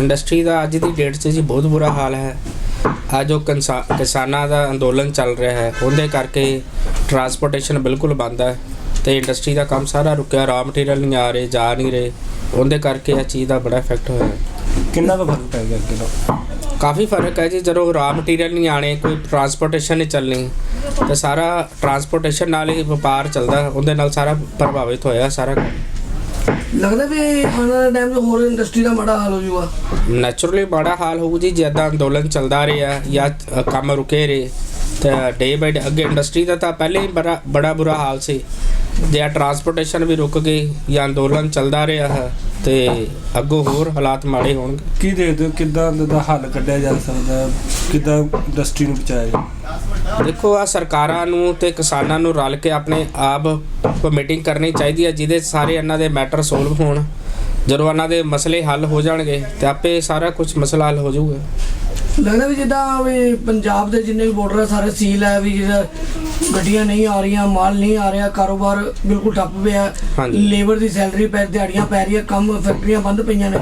Industry ਦਾ ਅੱਜ ਦੀ date 'ਚ ਜੀ ਬਹੁਤ ਬੁਰਾ ਹਾਲ ਹੈ। ਆ ਜੋ ਕਿਸਾ- ਕਿਸਾਨਾਂ ਦਾ ਅੰਦੋਲਨ ਚੱਲ ਰਿਹਾ ਹੈ। ਉਹਦੇ ਕਰਕੇ ਟਰਾਂਸਪੋਰਟੇਸ਼ਨ ਬਿਲਕੁਲ ਬੰਦ ਹੈ ਤੇ ਇੰਡਸਟਰੀ ਦਾ ਕੰਮ ਸਾਰਾ ਰੁਕਿਆ ਰਾ ਮਟੀਰੀਅਲ ਨਹੀਂ ਆ ਰਹੇ ਜਾ ਨਹੀਂ ਰਹੇ। ਉਹਦੇ ਕਰਕੇ ਇਹ ਚੀਜ਼ ਦਾ ਬੜਾ ਇਫੈਕਟ ਹੋਇਆ। ਹੈ ਕਿੰਨਾ ਕੁ ਫ਼ਰਕ ਪੈ ਗਿਆ ਅੱਗੇ ਨਾਲੋਂ ਕਾਫੀ ਫ਼ਰਕ ਹੈ ਜੀ ਜਦੋਂ ਰਾ ਮਟੀਰੀਅਲ ਨਹੀਂ ਆਣੇ ਕੋਈ ਟਰਾਂਸਪੋਰਟੇਸ਼ਨ ਨਹੀਂ ਚੱਲਣੀ ਤੇ ਸਾਰਾ ਟਰਾਂਸਪੋਰਟੇਸ਼ਨ ਨਾਲ ਹੀ ਵਪਾਰ ਚੱਲਦਾ ਉਹਦੇ ਨਾਲ ਸਾਰਾ ਪ੍ਰਭਾਵਿਤ ਹੋਇਆ ਸਾਰਾ ਕੰਮ ਲੱਗਦਾ ਵੀ ਆਉਣ ਵਾਲੇ ਟਾਈਮ 'ਚ ਹੋਰ ਇੰਡਸਟਰੀ ਦਾ ਮਾੜਾ ਹਾਲ ਹੋ ਜਾਊਗਾ ਨੈਚੁਰਲੀ ਬੜਾ ਹਾਲ ਹੋਊ ਜੀ ਜਿੱਦਾਂ ਅੰਦੋਲਨ ਚੱਲਦਾ ਰਿਹਾ ਜਾਂ ਅ, ਕੰਮ ਰੁਕੇ ਰਹੇ। ਡੇ ਬਾਈ ਡੇ ਅੱਗੇ ਇੰਡਸਟਰੀ ਦਾ ਤਾਂ ਪਹਿਲੇ ਹੀ ਬੜਾ ਬੜਾ ਬੁਰਾ ਹਾਲ ਸੀ। ਜੇ ਆ ਟਰਾਂਸਪੋਰਟੇਸ਼ਨ ਵੀ ਰੁਕ ਗਈ ਜਾਂ ਅੰਦੋਲਨ ਚੱਲਦਾ ਰਿਹਾ ਹੈ ਤੇ ਅੱਗੋਂ ਹੋਰ ਹਾਲਾਤ ਮਾੜੇ ਹੋਣਗੇ। ਕੀ ਦੇਖਦੇ ਹੋ? ਕਿੱਦਾਂ ਦਾ ਹੱਲ ਕੱਢਿਆ ਜਾ ਸਕਦਾ? ਕਿੱਦਾਂ ਇੰਡਸਟਰੀ ਨੂੰ ਬਚਾਇਆ? ਦੇਖੋ ਆ ਸਰਕਾਰਾਂ ਨੂੰ ਤੇ ਕਿਸਾਨਾਂ ਨੂੰ ਰਲ ਕੇ ਆਪਣੇ ਆਪ ਮੀਟਿੰਗ ਕਰਨੀ ਚਾਹੀਦੀ ਹੈ ਜਿਹਦੇ ਸਾਰੇ ਇਹਨਾਂ ਦੇ ਮੈਟਰ ਸੋਲਵ ਹੋਣ। ਜਦੋਂ ਇਹਨਾਂ ਦੇ ਮਸਲੇ ਹੱਲ ਹੋ ਜਾਣਗੇ ਤੇ ਆਪੇ ਸਾਰਾ ਕੁਝ ਮਸਲਾ ਹੱਲ ਹੋ ਜਾਊਗਾ। ਲੱਗਦਾ ਵੀ ਜਿੱਦਾਂ ਵੀ ਪੰਜਾਬ ਦੇ ਜਿੰਨੇ ਵੀ ਬਾਰਡਰ ਆ ਸਾਰੇ ਸੀਲ ਹੈ ਵੀ ਜਿਹੜਾ ਗੱਡੀਆਂ ਨਹੀਂ ਆ ਰਹੀਆਂ ਮਾਲ ਨਹੀਂ ਆ ਰਿਹਾ ਕਾਰੋਬਾਰ ਬਿਲਕੁਲ ਠੱਪ ਪਿਆ। ਲੇਬਰ ਦੀ ਸੈਲਰੀ ਪੈ ਦਿਹਾੜੀਆਂ ਪੈ ਰਹੀਆਂ ਕੰਮ ਫੈਕਟਰੀਆਂ ਬੰਦ ਪਈਆਂ ਨੇ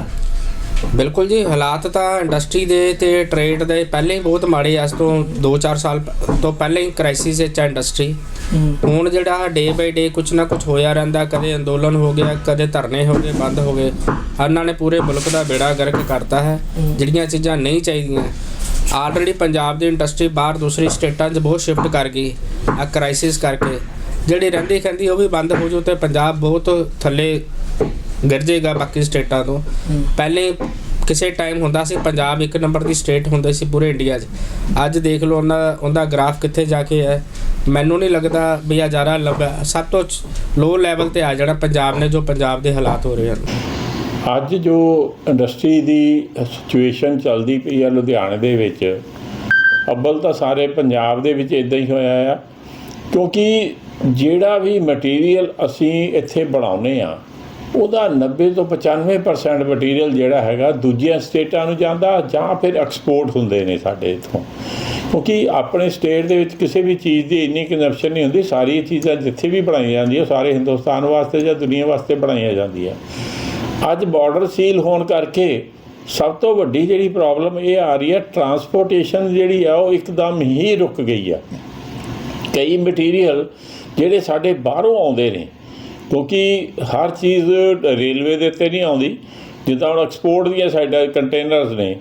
ਬਿਲਕੁਲ ਜੀ ਹਾਲਾਤ ਤਾਂ ਇੰਡਸਟਰੀ ਦੇ ਤੇ ਟ੍ਰੇਡ ਦੇ ਪਹਿਲੇ ਹੀ ਬਹੁਤ ਮਾੜੇ ਇਸ ਤੋਂ 2-4 ਸਾਲ ਤੋਂ ਪਹਿਲੇ ਹੀ ਕ੍ਰਾਈਸਿਸ ਵਿੱਚ ਆ ਇੰਡਸਟਰੀ ਹੁਣ ਜਿਹੜਾ ਡੇ ਬਾਈ ਡੇ ਕੁਝ ਨਾ ਕੁਝ ਹੋਇਆ ਰਹਿੰਦਾ ਕਦੇ ਅੰਦੋਲਨ ਹੋ ਗਿਆ ਕਦੇ ਧਰਨੇ ਹੋ ਗਏ ਬੰਦ ਹੋ ਗਏ ਇਹਨਾਂ ਨੇ ਪੂਰੇ ਮੁਲਕ ਦਾ ਬੇੜਾ ਗਰਕ ਕਰਤਾ ਹੈ ਜਿਹੜੀਆਂ ਚੀਜ਼ਾਂ ਨਹੀਂ ਚਾਹੀਦੀਆਂ। ਆਲਰੇਡੀ ਪੰਜਾਬ ਦੀ ਇੰਡਸਟਰੀ ਬਾਹਰ ਦੂਸਰੀ ਸਟੇਟਾਂ 'ਚ ਬਹੁਤ ਸ਼ਿਫਟ ਕਰ ਗਈ ਆ ਕ੍ਰਾਈਸਿਸ ਕਰਕੇ। ਜਿਹੜੀ ਰਹਿੰਦੀ ਖੰਦੀ ਉਹ ਵੀ ਬੰਦ ਹੋ ਜੂ ਤੇ ਪੰਜਾਬ ਬਹੁਤ ਥੱਲੇ ਗਿਰ ਜਾਏਗਾ ਬਾਕੀ ਸਟੇਟਾਂ ਤੋਂ। ਪਹਿਲੇ ਕਿਸੇ ਟਾਈਮ ਹੁੰਦਾ ਸੀ ਪੰਜਾਬ ਇੱਕ ਨੰਬਰ ਦੀ ਸਟੇਟ ਹੁੰਦੀ ਸੀ ਪੂਰੇ ਇੰਡੀਆ 'ਚ। ਅੱਜ ਦੇਖ ਲਓ ਉਹਨਾਂ ਉਹਦਾ ਗ੍ਰਾਫ ਕਿੱਥੇ ਜਾ ਕੇ ਹੈ। ਮੈਨੂੰ ਨਹੀਂ ਲੱਗਦਾ ਵੀ ਆ ਜ਼ਿਆਦਾ ਲੰਬਾ ਸਭ ਤੋਂ ਲੋ ਲੈਵਲ ਤੇ ਆ ਜਾਣਾ ਪੰਜਾਬ ਨੇ ਜੋ ਪੰਜਾਬ ਦੇ ਹਾਲਾਤ ਹੋ ਰਹੇ ਹਨ। ਅੱਜ ਜੋ ਇੰਡਸਟਰੀ ਦੀ ਸਿਚੁਏਸ਼ਨ ਚੱਲਦੀ ਪਈ ਆ ਲੁਧਿਆਣੇ ਦੇ ਵਿੱਚ ਅੱਬਲ ਤਾਂ ਸਾਰੇ ਪੰਜਾਬ ਦੇ ਵਿੱਚ ਇਦਾਂ ਹੀ ਹੋਇਆ ਆ। ਕਿਉਂਕਿ ਜਿਹੜਾ ਵੀ ਮਟੀਰੀਅਲ ਅਸੀਂ ਇੱਥੇ ਬਣਾਉਨੇ ਆ ਉਹਦਾ 90 ਤੋਂ 95% ਮਟੀਰੀਅਲ ਜਿਹੜਾ ਹੈਗਾ ਦੂਜੀਆਂ ਸਟੇਟਾਂ ਨੂੰ ਜਾਂਦਾ ਜਾਂ ਫਿਰ ਐਕਸਪੋਰਟ ਹੁੰਦੇ ਨੇ ਸਾਡੇ ਇਥੋਂ। ਕਿਉਂਕਿ ਆਪਣੇ ਸਟੇਟ ਦੇ ਵਿੱਚ ਕਿਸੇ ਵੀ ਚੀਜ਼ ਦੀ ਇੰਨੀ ਕੰਜ਼ੰਪਸ਼ਨ ਨਹੀਂ ਹੁੰਦੀ, ਸਾਰੀ ਚੀਜ਼ਾਂ ਜਿੱਥੇ ਵੀ ਬਣਾਈਆਂ ਜਾਂਦੀਆਂ ਸਾਰੇ ਹਿੰਦੁਸਤਾਨ ਵਾਸਤੇ ਜਾਂ ਦੁਨੀਆ ਵਾਸਤੇ ਬਣਾਈਆਂ ਜਾਂਦੀਆਂ। ਅੱਜ ਬਾਰਡਰ ਸੀਲ ਹੋਣ ਕਰਕੇ ਸਭ ਤੋਂ ਵੱਡੀ ਜਿਹੜੀ ਪ੍ਰੋਬਲਮ ਇਹ ਆ ਰਹੀ ਹੈ ਟਰਾਂਸਪੋਰਟੇਸ਼ਨ ਜਿਹੜੀ ਆ ਉਹ ਇੱਕਦਮ ਹੀ ਰੁਕ ਗਈ ਆ। ਕਈ ਮਟੀਰੀਅਲ ਜਿਹੜੇ ਸਾਡੇ ਬਾਹਰੋਂ ਆਉਂਦੇ ਨੇ ਕਿਉਂਕਿ ਹਰ ਚੀਜ਼ ਰੇਲਵੇ ਦੇ ਉੱਤੇ ਨਹੀਂ ਆਉਂਦੀ। ਜਿੱਦਾਂ ਹੁਣ ਐਕਸਪੋਰਟ ਦੀਆਂ ਸਾਈਡਾਂ ਕੰਟੇਨਰਸ ਨੇ,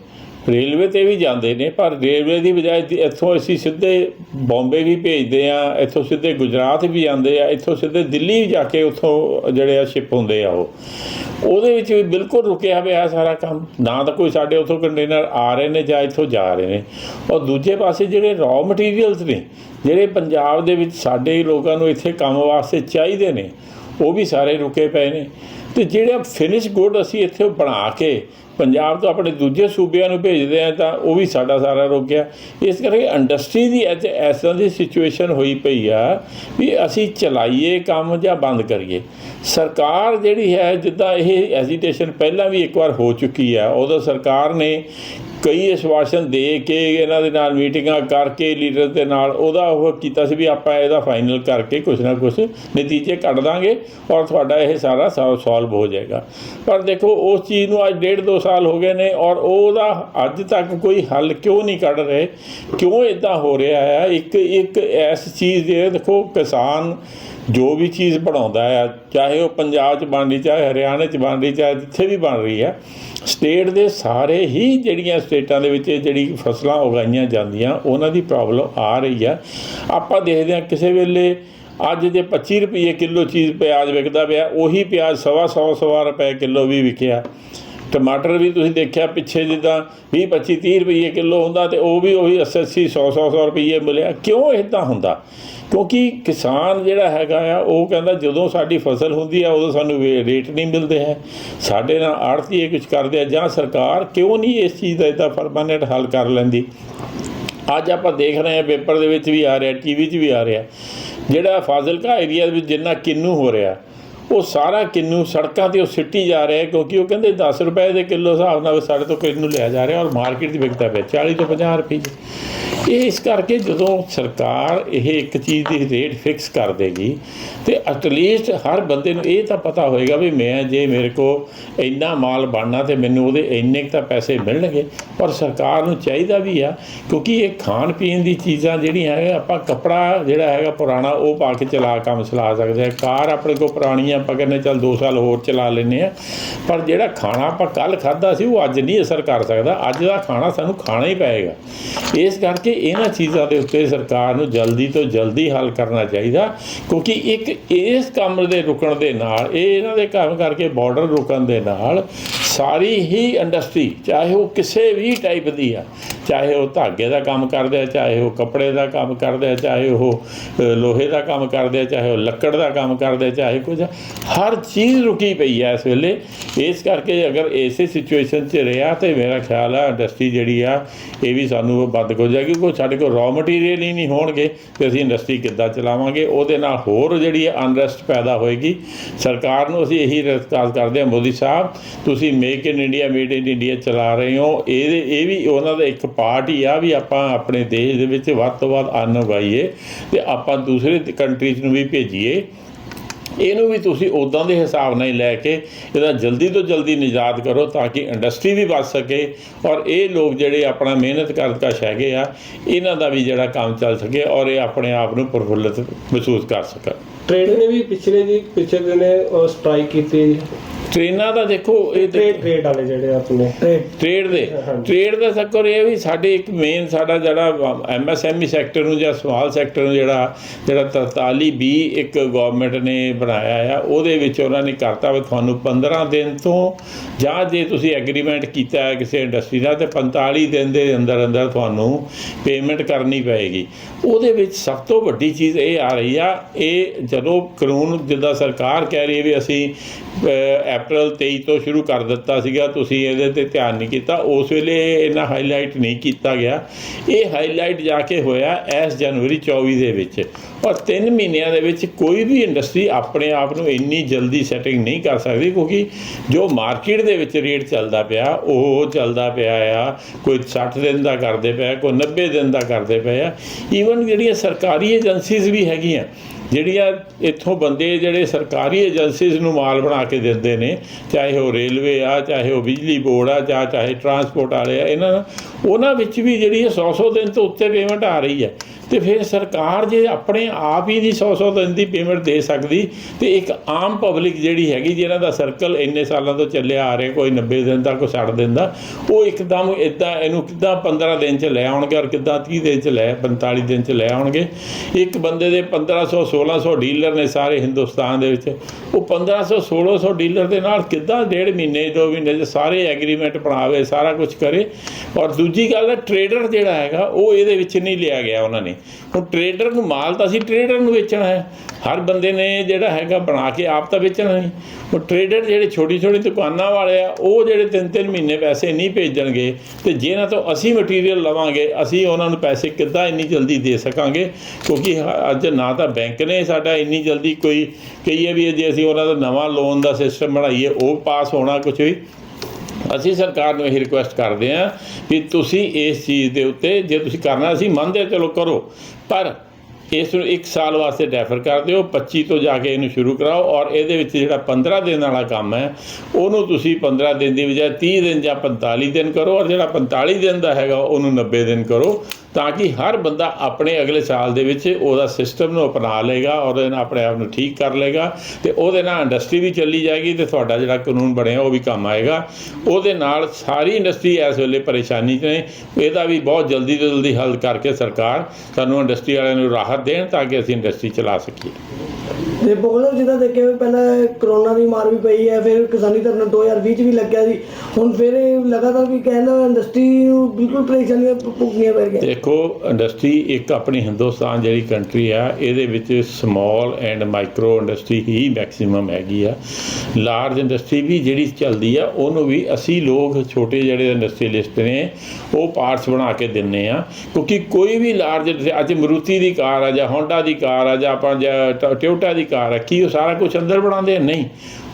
ਰੇਲਵੇ ਤੇ ਵੀ ਜਾਂਦੇ ਨੇ, ਪਰ ਰੇਲਵੇ ਦੀ ਬਜਾਏ ਇੱਥੋਂ ਅਸੀਂ ਸਿੱਧੇ ਬੰਬੇ ਵੀ ਭੇਜਦੇ ਆ ਇੱਥੋਂ ਸਿੱਧੇ ਗੁਜਰਾਤ ਵੀ ਜਾਂਦੇ ਆ, ਇੱਥੋਂ ਸਿੱਧੇ ਦਿੱਲੀ ਵੀ ਜਾ ਕੇ ਉੱਥੋਂ ਜਿਹੜੇ ਆ ਸ਼ਿਪ ਹੁੰਦੇ ਆ ਉਹ। ਉਹਦੇ ਵਿੱਚ ਵੀ ਬਿਲਕੁਲ ਰੁਕਿਆ ਹੋਇਆ ਸਾਰਾ ਕੰਮ। ਨਾ ਤਾਂ ਕੋਈ ਸਾਡੇ ਉੱਥੋਂ ਕੰਟੇਨਰ ਆ ਰਹੇ ਨੇ ਜਾਂ ਇੱਥੋਂ ਜਾ ਰਹੇ ਨੇ। ਔਰ ਦੂਜੇ ਪਾਸੇ ਜਿਹੜੇ ਰॉ ਮਟੀਰੀਅਲਸ ਨੇ, ਜਿਹੜੇ ਪੰਜਾਬ ਦੇ ਵਿੱਚ ਸਾਡੇ ਲੋਕਾਂ ਨੂੰ ਇੱਥੇ ਕੰਮ ਵਾਸਤੇ ਚਾਹੀਦੇ ਨੇ ਉਹ ਵੀ ਸਾਰੇ ਰੁਕੇ ਪਏ ਨੇ। ਤੇ ਜਿਹੜਾ ਫਿਨਿਸ਼ ਗੁੱਡ ਅਸੀਂ ਇੱਥੇ ਬਣਾ ਕੇ ਪੰਜਾਬ ਤੋਂ ਆਪਣੇ ਦੂਜੇ ਸੂਬਿਆਂ ਨੂੰ ਭੇਜਦੇ ਆ ਤਾਂ ਉਹ ਵੀ ਸਾਡਾ ਸਾਰਾ ਰੁਕ ਗਿਆ ਇਸ ਕਰਕੇ ਇੰਡਸਟਰੀ ਦੀ ਅੱਜ ਇਸ ਤਰ੍ਹਾਂ ਦੀ ਸਿਚੁਏਸ਼ਨ ਹੋਈ ਪਈ ਆ ਵੀ ਅਸੀਂ ਚਲਾਈਏ ਕੰਮ ਜਾਂ ਬੰਦ ਕਰੀਏ। ਸਰਕਾਰ ਜਿਹੜੀ ਹੈ, ਜਿੱਦਾਂ ਇਹ ਐਜੀਟੇਸ਼ਨ ਪਹਿਲਾਂ ਵੀ ਇੱਕ ਵਾਰ ਹੋ ਚੁੱਕੀ ਆ, ਉਦੋਂ ਸਰਕਾਰ ਨੇ ਕਈ ਆਸ਼ਵਾਸਨ ਦੇ ਕੇ ਇਹਨਾਂ ਦੇ ਨਾਲ ਮੀਟਿੰਗਾਂ ਕਰਕੇ ਲੀਡਰ ਦੇ ਨਾਲ ਉਹਦਾ ਉਹ ਕੀਤਾ ਸੀ ਵੀ ਆਪਾਂ ਇਹਦਾ ਫਾਈਨਲ ਕਰਕੇ ਕੁਝ ਨਾ ਕੁਝ ਨਤੀਜੇ ਕੱਢ ਦਾਂਗੇ ਔਰ ਤੁਹਾਡਾ ਇਹ ਸਾਰਾ ਸੋਲਵ ਹੋ ਜਾਏਗਾ। ਪਰ ਦੇਖੋ, ਉਸ ਚੀਜ਼ ਨੂੰ ਅੱਜ ਡੇਢ ਦੋ ਸਾਲ ਹੋ ਗਏ ਨੇ ਔਰ ਉਹਦਾ ਅੱਜ ਤੱਕ ਕੋਈ ਹੱਲ ਕਿਉਂ ਨਹੀਂ ਕੱਢ ਰਹੇ? ਕਿਉਂ ਇਦਾਂ ਹੋ ਰਿਹਾ ਹੈ ਇੱਕ ਇੱਕ ਐਸ ਚੀਜ਼ ਦੇ ਦੇਖੋ, ਕਿਸਾਨ ਜੋ ਵੀ ਚੀਜ਼ ਬਣਾਉਂਦਾ ਹੈ ਚਾਹੇ ਉਹ ਪੰਜਾਬ 'ਚ ਬਣ ਰਹੀ, ਚਾਹੇ ਹਰਿਆਣਾ 'ਚ ਬਣ ਰਹੀ, ਚਾਹੇ ਜਿੱਥੇ ਵੀ ਬਣ ਰਹੀ ਹੈ ਸਟੇਟ ਦੇ ਸਾਰੇ ਹੀ ਜਿਹੜੀਆਂ ਸਟੇਟਾਂ ਦੇ ਵਿੱਚ ਜਿਹੜੀ ਫਸਲਾਂ ਉਗਾਈਆਂ ਜਾਂਦੀਆਂ, ਉਹਨਾਂ ਦੀ ਪ੍ਰੋਬਲਮ ਆ ਰਹੀ ਆ। ਆਪਾਂ ਦੇਖਦੇ ਹਾਂ ਕਿਸੇ ਵੇਲੇ ਅੱਜ ਜੇ 25 ਰੁਪਏ ਕਿਲੋ ਚੀਜ਼ ਪਿਆਜ਼ ਵਿਕਦਾ ਪਿਆ, ਉਹੀ ਪਿਆਜ਼ ਸਵਾ ਸੌ, ਸਵਾ ਰੁਪਏ ਕਿਲੋ ਵੀ ਵਿਕਿਆ। ਟਮਾਟਰ ਵੀ ਤੁਸੀਂ ਦੇਖਿਆ ਪਿੱਛੇ ਜਿੱਦਾਂ 20 25 30 ਰੁਪਏ ਕਿਲੋ ਹੁੰਦਾ ਤੇ ਉਹ ਵੀ ਉਹੀ 80 80 100 100 100 ਰੁਪਏ ਮਿਲਿਆ। ਕਿਉਂ ਇਦਾਂ ਹੁੰਦਾ? ਕਿਉਂਕਿ ਕਿਸਾਨ ਜਿਹੜਾ ਹੈਗਾ ਆ, ਉਹ ਕਹਿੰਦਾ ਜਦੋਂ ਸਾਡੀ ਫਸਲ ਹੁੰਦੀ ਆ, ਉਦੋਂ ਸਾਨੂੰ ਰੇਟ ਨਹੀਂ ਮਿਲਦੇ ਹੈ। ਸਾਡੇ ਨਾਲ ਆੜਤੀਏ ਕੁਝ ਕਰਦੇ ਆ ਜਾਂ ਸਰਕਾਰ ਕਿਉਂ ਨਹੀਂ ਇਸ ਚੀਜ਼ ਦਾ ਇਹਦਾ ਪਰਮਾਨੈਂਟ ਹੱਲ ਕਰ ਲੈਂਦੀ? ਅੱਜ ਆਪਾਂ ਦੇਖ ਰਹੇ ਹਾਂ, ਪੇਪਰ ਦੇ ਵਿੱਚ ਵੀ ਆ ਰਿਹਾ, ਟੀਵੀ 'ਚ ਵੀ ਆ ਰਿਹਾ। ਜਿਹੜਾ ਫਾਜ਼ਿਲਕਾ ਏਰੀਆ ਦੇ ਵਿੱਚ ਜਿੰਨਾ ਕਿੰਨੂ ਹੋ ਰਿਹਾ ਉਹ ਸਾਰਾ ਕਿੰਨੂ ਸੜਕਾਂ ਤੇ ਉਹ ਸਿੱਟੀ ਜਾ ਰਿਹਾ ਕਿਉਂਕਿ ਉਹ ਕਹਿੰਦੇ 10 ਰੁਪਏ ਦੇ ਕਿਲੋ ਹਿਸਾਬ ਨਾਲ ਸਾਡੇ ਤੋਂ ਕਿੰਨੂ ਲਿਆ ਜਾ ਰਿਹਾ ਔਰ ਮਾਰਕੀਟ 'ਚ ਵਿਕਦਾ ਪਿਆ 40 ਤੋਂ 50 ਰੁਪਏ 'ਚ। ਇਹ ਇਸ ਕਰਕੇ ਜਦੋਂ ਸਰਕਾਰ ਇਹ ਇੱਕ ਚੀਜ਼ ਦੀ ਰੇਟ ਫਿਕਸ ਕਰ ਦੇਗੀ ਤੇ ਐਟਲੀਸਟ ਹਰ ਬੰਦੇ ਨੂੰ ਇਹ ਤਾਂ ਪਤਾ ਹੋਏਗਾ ਵੀ ਮੈਂ ਜੇ ਮੇਰੇ ਕੋ ਇੰਨਾ ਮਾਲ ਬਣਨਾ ਤੇ ਮੈਨੂੰ ਉਹਦੇ ਇੰਨੇ ਕੁ ਤਾਂ ਪੈਸੇ ਮਿਲਣਗੇ, ਪਰ ਸਰਕਾਰ ਨੂੰ ਚਾਹੀਦਾ ਵੀ ਆ, ਕਿਉਂਕਿ ਇਹ ਖਾਣ ਪੀਣ ਦੀ ਚੀਜ਼ਾਂ ਜਿਹੜੀਆਂ ਹੈ ਆਪਾਂ ਕੱਪੜਾ ਜਿਹੜਾ ਹੈਗਾ ਪੁਰਾਣਾ ਉਹ ਪਾ ਕੇ ਚਲਾ ਕੰਮ ਚਲਾ ਸਕਦੇ ਆ, ਕਾਰ ਆਪਣੇ ਕੋ ਪੁਰਾਣੀਆਂ ਆਪਾਂ ਕਹਿੰਦੇ ਚੱਲ 2 ਸਾਲ ਹੋਰ ਚਲਾ ਲੈਨੇ ਆ ਪਰ ਜਿਹੜਾ ਖਾਣਾ ਆਪਾਂ ਕੱਲ ਖਾਦਾ ਸੀ, ਉਹ ਅੱਜ ਨਹੀਂ ਅਸਰ ਕਰ ਸਕਦਾ। ਅੱਜ ਦਾ ਖਾਣਾ ਸਾਨੂੰ ਖਾਣਾ ਹੀ ਪਏਗਾ। ਇਸ ਕਰਕੇ ਇਹਨਾਂ ਚੀਜ਼ਾਂ ਦੇ ਉੱਤੇ ਸਰਕਾਰ ਨੂੰ ਜਲਦੀ ਤੋਂ ਜਲਦੀ ਹੱਲ ਕਰਨਾ ਚਾਹੀਦਾ। ਕਿਉਂਕਿ ਇੱਕ ਇਸ ਕੰਮ ਦੇ ਰੁਕਣ ਦੇ ਨਾਲ, ਇਹ ਇਹਨਾਂ ਦੇ ਕੰਮ ਕਰਕੇ ਬਾਰਡਰ ਰੁਕਣ ਦੇ ਨਾਲ ਸਾਰੀ ਹੀ ਇੰਡਸਟਰੀ ਚਾਹੇ ਉਹ ਕਿਸੇ ਵੀ ਟਾਈਪ ਦੀ ਆ ਚਾਹੇ ਉਹ ਧਾਗੇ ਦਾ ਕੰਮ ਕਰਦੇ ਆ, ਚਾਹੇ ਉਹ ਕੱਪੜੇ ਦਾ ਕੰਮ ਕਰਦੇ ਆ, ਚਾਹੇ ਉਹ ਲੋਹੇ ਦਾ ਕੰਮ ਕਰਦੇ ਆ, ਚਾਹੇ ਉਹ ਲੱਕੜ ਦਾ ਕੰਮ ਕਰਦੇ ਆ, ਚਾਹੇ ਕੁਝ ਹਰ ਚੀਜ਼ ਰੁਕੀ ਪਈ ਹੈ ਇਸ ਵੇਲੇ। ਇਸ ਕਰਕੇ ਅਗਰ ਇਸੇ ਸਿਚੁਏਸ਼ਨ 'ਚ ਰਿਹਾ ਤੇ ਮੇਰਾ ਖਿਆਲ ਆ ਇੰਡਸਟਰੀ ਜਿਹੜੀ ਆ, ਇਹ ਵੀ ਸਾਨੂੰ ਬੰਦ ਹੋ ਜਾਏਗੀ, ਕਿਉਂਕਿ ਸਾਡੇ ਕੋਲ ਰॉ ਮਟੀਰੀਅਲ ਹੀ ਨਹੀਂ ਹੋਣਗੇ ਤੇ ਅਸੀਂ ਇੰਡਸਟਰੀ ਕਿੱਦਾਂ ਚਲਾਵਾਂਗੇ, ਉਹਦੇ ਨਾਲ ਹੋਰ ਜਿਹੜੀ ਅਨਰੈਸਟ ਪੈਦਾ ਹੋਏਗੀ। ਸਰਕਾਰ ਨੂੰ ਅਸੀਂ ਇਹੀ ਰਸਕਾਸ ਕਰਦੇ ਹਾਂ ਮੋਦੀ ਸਾਹਿਬ, ਤੁਸੀਂ make in India made in India ਚਲਾ ਰਹੇ ਹੋ। ਇਹਦੇ ਇਹ ਵੀ ਉਹਨਾਂ ਦਾ ਇੱਕ ਪਾਰਟ ਹੀ ਆ ਵੀ ਆਪਾਂ ਆਪਣੇ ਦੇਸ਼ ਦੇ ਵਿੱਚ ਵੱਧ ਤੋਂ ਵੱਧ ਅੰਨ ਉਗਾਈਏ ਤੇ ਆਪਾਂ ਦੂਸਰੇ ਕੰਟਰੀਜ਼ ਨੂੰ ਵੀ ਭੇਜੀਏ। ਇਹਨੂੰ ਵੀ ਤੁਸੀਂ ਉਦਾਂ ਦੇ ਹਿਸਾਬ ਨਾਲ ਹੀ ਲੈ ਕੇ ਇਹਦਾ ਜਲਦੀ ਤੋਂ ਜਲਦੀ ਨਿਜਾਤ ਕਰੋ ਤਾਂ ਕਿ ਇੰਡਸਟਰੀ ਵੀ ਵੱਧ ਸਕੇ ਔਰ ਇਹ ਲੋਕ ਜਿਹੜੇ ਆਪਣਾ ਮਿਹਨਤ ਕਰਕਸ਼ ਹੈਗੇ ਆ, ਇਹਨਾਂ ਦਾ ਵੀ ਜਿਹੜਾ ਕੰਮ ਚੱਲ ਸਕੇ ਔਰ ਇਹ ਆਪਣੇ ਆਪ ਨੂੰ ਪ੍ਰਫੁੱਲਤ ਮਹਿਸੂਸ ਕਰ ਸਕਣ। ਟ੍ਰੇਡ ਨੇ ਵੀ ਪਿਛਲੇ ਜੀ ਪਿਛਲੇ ਦਿਨੇ ਸਟ੍ਰਾਈਕ ਕੀਤੀ। ਟ੍ਰੇਨਾਂ ਦਾ ਦੇਖੋ ਇਹ ਤੇ- ਟ੍ਰੇਡ ਵਾਲੇ ਜਿਹੜੇ ਆਪਣੇ। ਟ੍ਰੇਡ ਦੇ। ਟ੍ਰੇਡ ਦਾ ਚੱਕਰ ਇਹ ਵੀ ਸਾਡੇ ਇੱਕ ਮੇਨ ਸਾਡਾ ਜਿਹੜਾ ਐਮਐਸਐਮਈ ਸੈਕਟਰ ਨੂੰ ਜਾਂ ਸਮਾਲ ਸੈਕਟਰ ਨੂੰ ਜਿਹੜਾ ਜਿਹੜਾ 43 ਬੀ ਇੱਕ ਗਵਰਨਮੈਂਟ ਨੇ ਬਣਾਇਆ ਆ ਉਹਦੇ ਵਿੱਚ ਉਹਨਾਂ ਨੇ ਕਰਤਾ ਵੀ ਤੁਹਾਨੂੰ 15 ਦਿਨ ਤੋਂ ਜਾਂ ਜੇ ਤੁਸੀਂ ਐਗਰੀਮੈਂਟ ਕੀਤਾ ਹੈ ਕਿਸੇ ਇੰਡਸਟਰੀ ਨਾਲ ਤੇ 45 ਦਿਨ ਦੇ ਅੰਦਰ ਅੰਦਰ ਤੁਹਾਨੂੰ ਪੇਮੈਂਟ ਕਰਨੀ ਪਏਗੀ। ਉਹਦੇ ਵਿੱਚ ਸਭ ਤੋਂ ਵੱਡੀ ਚੀਜ਼ ਇਹ ਆ ਰਹੀ ਆ ਇਹ ਜਦੋਂ ਕਾਨੂੰਨ ਜਿੱਦਾਂ ਸਰਕਾਰ ਕਹਿ ਰਹੀ ਹੈ ਵੀ ਅਸੀਂ ਅਪ੍ਰੈਲ 23 ਤੋਂ ਸ਼ੁਰੂ ਕਰ ਦਿੱਤਾ ਸੀਗਾ, ਤੁਸੀਂ ਇਹਦੇ ਤੇ ਧਿਆਨ ਨਹੀਂ ਕੀਤਾ। ਉਸ ਵੇਲੇ ਇਹਨਾਂ ਹਾਈਲਾਈਟ ਨਹੀਂ ਕੀਤਾ ਗਿਆ। ਇਹ ਹਾਈਲਾਈਟ ਜਾ ਕੇ ਹੋਇਆ ਇਸ ਜਨਵਰੀ 24 ਦੇ ਵਿੱਚ। ਔਰ 3 ਮਹੀਨਿਆਂ ਦੇ ਵਿੱਚ ਕੋਈ ਵੀ ਇੰਡਸਟਰੀ ਆਪਣੇ ਆਪ ਨੂੰ ਇੰਨੀ ਜਲਦੀ ਸੈਟਿੰਗ ਨਹੀਂ ਕਰ ਸਕਦੀ, ਕਿਉਂਕਿ ਜੋ ਮਾਰਕੀਟ ਦੇ ਵਿੱਚ ਰੇਟ ਚੱਲਦਾ ਪਿਆ, ਉਹ ਚੱਲਦਾ ਪਿਆ ਆ। ਕੋਈ 60 ਦਿਨ ਦਾ ਕਰਦੇ ਪਿਆ, ਕੋਈ 90 ਦਿਨ ਦਾ ਕਰਦੇ ਪਏ ਆ ਈਵਨ ਜਿਹੜੀਆਂ ਸਰਕਾਰੀ ਏਜੰਸੀਜ਼ ਵੀ ਹੈਗੀਆਂ ਜਿਹੜੀਆਂ ਇੱਥੋਂ ਬੰਦੇ ਜਿਹੜੇ ਸਰਕਾਰੀ ਏਜੰਸੀਜ਼ ਨੂੰ ਮਾਲ ਬਣਾ ਕੇ ਦਿੰਦੇ ਨੇ, ਚਾਹੇ ਉਹ ਰੇਲਵੇ ਆ, ਚਾਹੇ ਉਹ ਬਿਜਲੀ ਬੋਰਡ ਆ, ਜਾਂ ਚਾਹੇ ਟਰਾਂਸਪੋਰਟ ਵਾਲੇ ਆ, ਇਹਨਾਂ ਉਹਨਾਂ ਵਿੱਚ ਵੀ ਜਿਹੜੀ 100-100 ਦਿਨ ਤੋਂ ਉੱਤੇ ਪੇਮੈਂਟ ਆ ਰਹੀ ਹੈ। ਤੇ ਫਿਰ ਸਰਕਾਰ ਜੇ ਆਪਣੇ ਆਪ ਹੀ ਦੀ 100-100 ਦਿਨ ਦੀ ਪੇਮੈਂਟ ਦੇ ਸਕਦੀ, ਤੇ ਇੱਕ ਆਮ ਪਬਲਿਕ ਜਿਹੜੀ ਹੈਗੀ, ਜਿਹਨਾਂ ਦਾ ਸਰਕਲ ਇੰਨੇ ਸਾਲਾਂ ਤੋਂ ਚੱਲਿਆ ਆ ਰਿਹਾ, ਕੋਈ 90 ਦਿਨ ਦਾ, ਕੋਈ 60 ਦਿਨ ਦਾ, ਉਹ ਇੱਕਦਮ ਇਦਾਂ ਇਹਨੂੰ ਕਿੱਦਾਂ 15 ਦਿਨ ਚ ਲੈ ਆਉਣਗੇ, ਔਰ ਕਿੱਦਾਂ 30 ਦਿਨ ਚ ਲੈ 45 ਦਿਨ ਚ ਲੈ ਆਉਣਗੇ। ਇੱਕ ਬੰਦੇ ਦੇ 1500 1600 ਡੀਲਰ ਨੇ ਸਾਰੇ ਹਿੰਦੁਸਤਾਨ ਦੇ ਵਿੱਚ। ਉਹ 1500 1600 ਡੀਲਰ ਦੇ ਨਾਲ ਕਿੱਦਾਂ ਡੇਢ ਮਹੀਨੇ, ਦੋ ਮਹੀਨੇ ਚ ਸਾਰੇ ਐਗਰੀਮੈਂਟ ਬਣਾਵੇ, ਸਾਰਾ ਕੁਝ ਕਰੇ। ਔਰ ਦੂਜੀ ਗੱਲ ਹੈ, ਟ੍ਰੇਡਰ ਜਿਹੜਾ ਹੈਗਾ, ਉਹ ਇਹਦੇ ਵਿੱਚ ਨਹੀਂ ਲਿਆ ਗਿਆ ਉਹਨਾਂ ਨੇ। ਹੁਣ ਟ੍ਰੇਡਰ ਨੂੰ ਮਾਲ ਤਾਂ ਅਸੀਂ ਟ੍ਰੇਡਰ ਨੂੰ ਵੇਚਣਾ ਹੈ। ਹਰ ਬੰਦੇ ਨੇ ਜਿਹੜਾ ਹੈਗਾ ਬਣਾ ਕੇ ਆਪ ਤਾਂ ਵੇਚਣਾ ਨਹੀਂ। ਉਹ ਟ੍ਰੇਡਰ ਜਿਹੜੇ ਛੋਟੀ ਛੋਟੀ ਦੁਕਾਨਾਂ ਵਾਲੇ ਆ, ਉਹ ਜਿਹੜੇ ਤਿੰਨ ਤਿੰਨ ਮਹੀਨੇ ਪੈਸੇ ਨਹੀਂ ਭੇਜਣਗੇ ਤੇ ਜਿਹਨਾਂ ਤੋਂ ਅਸੀਂ ਮਟੀਰੀਅਲ ਲਵਾਂਗੇ, ਅਸੀਂ ਉਹਨਾਂ ਨੂੰ ਪੈਸੇ ਕਿੱਦਾਂ ਇੰਨੀ ਜਲਦੀ ਦੇ ਸਕਾਂਗੇ? ਕਿਉਂਕਿ ਅੱਜ ਨਾ ਤਾਂ ਬੈਂਕ ਨੇ ਸਾਡਾ ਇੰਨੀ ਜਲਦੀ ਕੋਈ ਕਹੀਏ ਵੀ ਜੇ ਅਸੀਂ ਉਹਨਾਂ ਦਾ ਨਵਾਂ ਲੋਨ ਦਾ ਸਿਸਟਮ ਬਣਾਈਏ ਉਹ ਪਾਸ ਹੋਣਾ ਕੁਝ ਵੀ ਅਸੀਂ ਸਰਕਾਰ ਨੂੰ ਇਹ ਰਿਕੁਐਸਟ ਕਰਦੇ ਹਾਂ ਵੀ ਤੁਸੀਂ ਇਸ ਚੀਜ਼ ਦੇ ਉੱਤੇ ਜੇ ਤੁਸੀਂ ਕਰਨਾ ਅਸੀਂ ਮੰਨਦੇ ਹਾਂ, ਚਲੋ ਕਰੋ। ਪਰ ਇਸ ਨੂੰ 1 ਸਾਲ ਵਾਸਤੇ ਡੈਫਰ ਕਰ ਦਿਓ 25 ਤੋਂ ਜਾ ਕੇ ਇਹਨੂੰ ਸ਼ੁਰੂ ਕਰਾਓ ਔਰ ਇਹਦੇ ਵਿੱਚ ਜਿਹੜਾ 15 ਦਿਨ ਵਾਲਾ ਕੰਮ ਹੈ, ਉਹਨੂੰ ਤੁਸੀਂ 15 ਦਿਨ ਦੀ ਬਜਾਏ 30 ਦਿਨ ਜਾਂ 45 ਦਿਨ ਕਰੋ ਔਰ ਜਿਹੜਾ 45 ਦਿਨ ਦਾ ਹੈਗਾ ਉਹਨੂੰ 90 ਦਿਨ ਕਰੋ ਤਾਂ ਕਿ ਹਰ ਬੰਦਾ ਆਪਣੇ ਅਗਲੇ ਸਾਲ ਦੇ ਵਿੱਚ ਉਹਦਾ ਸਿਸਟਮ ਨੂੰ ਅਪਣਾ ਲਏਗਾ ਔਰ ਉਹਦੇ ਆਪਣੇ ਆਪ ਨੂੰ ਠੀਕ ਕਰ ਲਏਗਾ ਤੇ ਉਹਦੇ ਨਾਲ ਇੰਡਸਟਰੀ ਵੀ ਚੱਲੀ ਜਾਏਗੀ ਤੇ ਤੁਹਾਡਾ ਜਿਹੜਾ ਕਾਨੂੰਨ ਬਣਿਆ ਉਹ ਵੀ ਕੰਮ ਆਏਗਾ। ਉਹਦੇ ਨਾਲ ਸਾਰੀ ਇੰਡਸਟਰੀ ਇਸ ਵੇਲੇ ਪਰੇਸ਼ਾਨੀ 'ਚ ਨੇ, ਇਹਦਾ ਵੀ ਬਹੁਤ ਜਲਦੀ ਤੋਂ ਜਲਦੀ ਹੱਲ ਕਰਕੇ ਸਰਕਾਰ ਸਾਨੂੰ ਇੰਡਸਟਰੀ ਵਾਲਿਆਂ ਨੂੰ ਰਾਹਤ ਦੇਣ ਤਾਂ ਕਿ ਅਸੀਂ ਇੰਡਸਟਰੀ ਚਲਾ ਸਕੀਏ ਤੇ ਬੋਲਰ ਜਿੱਦਾਂ ਦੇਖਿਆ ਪਹਿਲਾਂ ਕਰੋਨਾ ਦੀ ਮਾਰ ਵੀ ਪਈ ਹੈ, ਫਿਰ ਕਿਸਾਨੀ ਧਰਨਾ 2020 ਚ ਵੀ ਲੱਗਿਆ ਸੀ, ਹੁਣ ਫਿਰ ਇਹ ਲਗਾਤਾਰ ਵੀ ਕਹਿੰਦਾ ਇੰਡਸਟਰੀ ਨੂੰ ਬਿਲਕੁਲ ਪਰੇਸ਼ਾਨੀਆਂ ਭੁਗਤਣੀਆਂ ਪੈ ਰਹੀਆਂ। ਦੇਖੋ ਇੰਡਸਟਰੀ ਇੱਕ ਆਪਣੀ ਹਿੰਦੁਸਤਾਨ ਜਿਹੜੀ ਕੰਟਰੀ ਆ, ਇਹਦੇ ਵਿੱਚ ਸਮਾਲ ਐਂਡ ਮਾਈਕਰੋ ਇੰਡਸਟਰੀ ਹੀ ਮੈਕਸਿਮਮ ਹੈਗੀ ਆ। ਲਾਰਜ ਇੰਡਸਟਰੀ ਵੀ ਜਿਹੜੀ ਚੱਲਦੀ ਆ, ਉਹਨੂੰ ਵੀ ਅਸੀਂ ਲੋਕ ਛੋਟੇ ਜਿਹੜੇ ਇੰਡਸਟਰੀਲਿਸਟ ਨੇ, ਉਹ ਪਾਰਟਸ ਬਣਾ ਕੇ ਦਿੰਨੇ ਆ। ਕਿਉਂਕਿ ਕੋਈ ਵੀ ਲਾਰਜ ਅੱਜ ਮਰੂਤੀ ਦੀ ਕਾਰ ਆ ਜਾਂ ਹੋਂਡਾ ਦੀ ਕਾਰ ਆ ਜਾਂ ਆਪਾਂ ਜਾਂ ਟ- ਅਧਿਕਾਰ ਹੈ ਕੀ ਉਹ ਸਾਰਾ ਕੁਝ ਅੰਦਰ ਬਣਾਉਂਦੇ ਆ? ਨਹੀਂ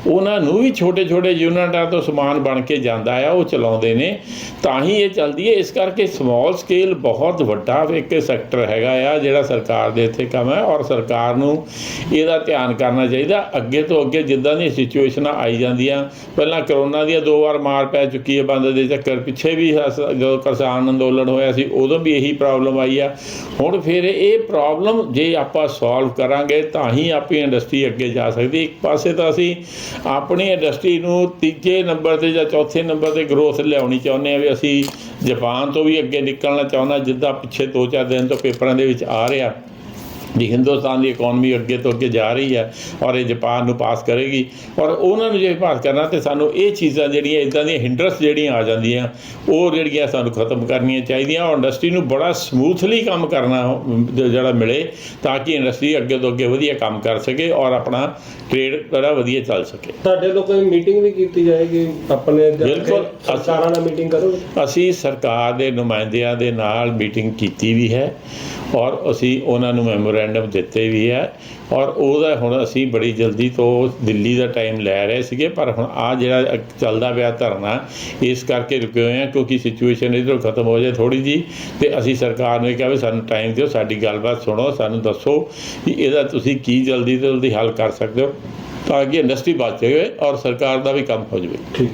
ਉਹਨਾਂ ਨੂੰ ਵੀ ਛੋਟੇ ਛੋਟੇ ਯੂਨਿਟਾਂ ਤੋਂ ਸਮਾਨ ਬਣ ਕੇ ਜਾਂਦਾ ਆ, ਉਹ ਚਲਾਉਂਦੇ ਨੇ। ਤਾਂ ਹੀ ਇਹ ਚੱਲਦੀ ਹੈ, ਇਸ ਕਰਕੇ ਸਮਾਲ ਸਕੇਲ ਬਹੁਤ ਵੱਡਾ ਇੱਕ ਸੈਕਟਰ ਹੈਗਾ ਆ, ਜਿਹੜਾ ਸਰਕਾਰ ਦੇ ਇੱਥੇ ਕੰਮ ਹੈ ਔਰ ਸਰਕਾਰ ਨੂੰ ਇਹਦਾ ਧਿਆਨ ਕਰਨਾ ਚਾਹੀਦਾ। ਅੱਗੇ ਤੋਂ ਅੱਗੇ ਜਿੱਦਾਂ ਦੀਆਂ ਸਿਚੁਏਸ਼ਨਾਂ ਆਈ ਜਾਂਦੀਆਂ, ਪਹਿਲਾਂ ਕਰੋਨਾ ਦੀਆਂ ਦੋ ਵਾਰ ਮਾਰ ਪੈ ਚੁੱਕੀ ਹੈ ਬੰਦ ਦੇ ਚੱਕਰ, ਪਿੱਛੇ ਵੀ ਜਦੋਂ ਕਿਸਾਨ ਅੰਦੋਲਨ ਹੋਇਆ ਸੀ, ਉਦੋਂ ਵੀ ਇਹੀ ਪ੍ਰੋਬਲਮ ਆਈ ਆ। ਹੁਣ ਫਿਰ ਇਹ ਪ੍ਰੋਬਲਮ ਜੇ ਆਪਾਂ ਸੋਲਵ ਕਰਾਂਗੇ, ਤਾਂ ਹੀ ਆਪਣੀ ਇੰਡਸਟਰੀ ਅੱਗੇ ਜਾ ਸਕਦੀ ਇੱਕ ਪਾਸੇ ਤਾਂ ਅਸੀਂ ਆਪਣੀ ਇੰਡਸਟਰੀ ਨੂੰ ਤੀਜੇ ਨੰਬਰ ਤੇ ਜਾਂ ਚੌਥੇ ਨੰਬਰ ਤੇ ਗਰੋਥ ਲਿਆਉਣੀ ਚਾਹੁੰਦੇ ਆ ਵੀ ਅਸੀਂ ਜਾਪਾਨ ਤੋਂ ਵੀ ਅੱਗੇ ਨਿਕਲਣਾ ਚਾਹੁੰਦਾ ਜਿੱਦਾਂ ਪਿੱਛੇ 2-4 ਦਿਨ ਤੋਂ ਪੇਪਰਾਂ ਦੇ ਵਿੱਚ ਆ ਰਿਹਾ। ਵੀ ਹਿੰਦੁਸਤਾਨ ਦੀ ਇਕਨੋਮੀ ਅੱਗੇ ਤੋਂ ਅੱਗੇ ਜਾ ਰਹੀ ਹੈ ਔਰ ਇਹ ਜਾਪਾਨ ਨੂੰ ਪਾਸ ਕਰੇਗੀ ਔਰ ਉਹਨਾਂ ਨੂੰ ਜੇ ਪਾਸ ਕਰਨਾ ਤੇ ਸਾਨੂੰ ਇਹ ਚੀਜ਼ਾਂ ਜਿਹੜੀਆਂ ਇਦਾਂ ਦੀਆਂ ਹਿੰਡਰਸ ਜਿਹੜੀਆਂ ਆ ਜਾਂਦੀਆਂ ਉਹ ਜਿਹੜੀਆਂ ਸਾਨੂੰ ਖਤਮ ਕਰਨੀਆਂ ਚਾਹੀਦੀਆਂ ਔਰ ਇੰਡਸਟਰੀ ਨੂੰ ਬੜਾ ਸਮੂਥਲੀ ਕੰਮ ਕਰਨਾ ਜਿਹੜਾ ਮਿਲੇ ਤਾਂ ਕਿ ਇੰਡਸਟਰੀ ਅੱਗੇ ਤੋਂ ਅੱਗੇ ਵਧੀਆ ਕੰਮ ਕਰ ਸਕੇ ਔਰ ਆਪਣਾ ਟ੍ਰੇਡ ਜਿਹੜਾ ਵਧੀਆ ਚੱਲ ਸਕੇ। ਤੁਹਾਡੇ ਲੋਕਾਂ ਦੀ ਮੀਟਿੰਗ ਵੀ ਕੀਤੀ ਜਾਏਗੀ? ਆਪਣੇ ਜਾ ਬਿਲਕੁਲ। ਸਰਕਾਰਾਂ ਨਾਲ ਮੀਟਿੰਗ ਕਰੋਗੇ? ਅਸੀਂ ਸਰਕਾਰ ਦੇ ਨੁਮਾਇੰਦਿਆਂ ਦੇ ਨਾਲ ਮੀਟਿੰਗ ਕੀਤੀ ਵੀ ਹੈ। ਔਰ ਅਸੀਂ ਉਹਨਾਂ ਨੂੰ ਮੈਮੋਰੈਂਡਮ ਦਿੱਤੇ ਵੀ ਹੈ ਔਰ ਉਹਦਾ ਹੁਣ ਅਸੀਂ ਬੜੀ ਜਲਦੀ ਤੋਂ ਦਿੱਲੀ ਦਾ ਟਾਈਮ ਲੈ ਰਹੇ ਸੀਗੇ, ਪਰ ਹੁਣ ਆ ਜਿਹੜਾ ਚੱਲਦਾ ਪਿਆ ਧਰਨਾ, ਇਸ ਕਰਕੇ ਰੁਕੇ ਹੋਏ ਆ ਕਿਉਂਕਿ ਸਿਚੁਏਸ਼ਨ ਇਧਰੋਂ ਖਤਮ ਹੋ ਜਾਏ ਥੋੜੀ ਜੀ ਤੇ ਅਸੀਂ ਸਰਕਾਰ ਨੂੰ ਕਿਹਾ ਵੀ ਸਾਨੂੰ ਟਾਈਮ ਦਿਓ, ਸਾਡੀ ਗੱਲਬਾਤ ਸੁਣੋ, ਸਾਨੂੰ ਦੱਸੋ ਕਿ ਇਹਦਾ ਤੁਸੀਂ ਕੀ ਜਲਦੀ ਤੋਂ ਜਲਦੀ ਹੱਲ ਕਰ ਸਕਦੇ ਹੋ ਤਾਂ ਕਿ ਇੰਡਸਟਰੀ ਬਚ ਜਾਵੇ ਔਰ ਸਰਕਾਰ ਦਾ ਵੀ ਕੰਮ ਹੋ ਜਾਵੇ। ਠੀਕ।